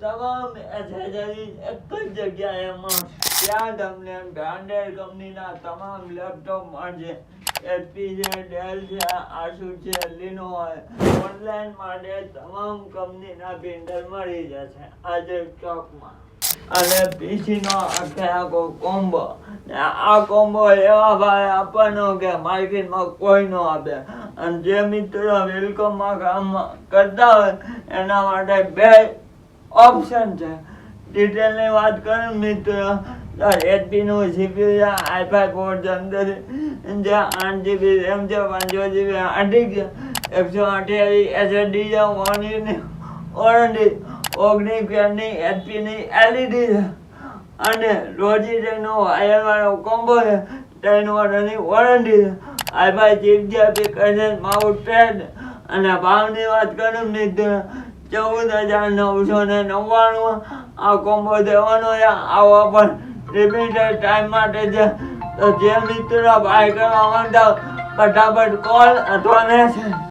તમામ બ્રાન્ડેડ કંપનીના તમામ લેપટોપ મળશે. એચપી છે ડેલ છે આસુસ છે, લીનો ઓનલાઈન માટે તમામ કંપનીના પ્રિન્ટર મળી જશે. આજે સ્ટોકમાં અને પીસીનો આખે આખો કોમ્બો. આ કોમ્બો એવા ભાઈ આપવાનો કે માર્કેટમાં કોઈ નો આપે. અને જે મિત્રો વેલકમમાં કામ કરતા હોય, એના માટે બે ઓપ્શન છે. ડિટેલની વાત કરું મિત્રો. તો એચપી નું સીપીયુ છે, આઈ ફાઈ છે અંદર. જે આઠ જીબી રેમ છે પાંચસો જીબી આઠી એકસો અઠ્યાવીસ એસએસડી છે વન યરની વોરંટી ઓગણીસ એચપીની એલઈડી અને રોજી વાયર વાળો કોમ્બો છે. ત્રણ વર્ષની વોરંટી છે. આઈફાઈ ચીપ છે એપ્લિકેશન માઉન્ટ પેડ અને ભાવની વાત કરું મિત્રો ચૌદ હજાર નવસો ને નવ્વાણું આ કોમ્બો દેવાનો છે. આવો પણ રિપીટર ટાઈમ માટે છે. તો જે મિત્રો બાય કરવા માંગતા ફટાફટ કોલ અથવા મેસેજ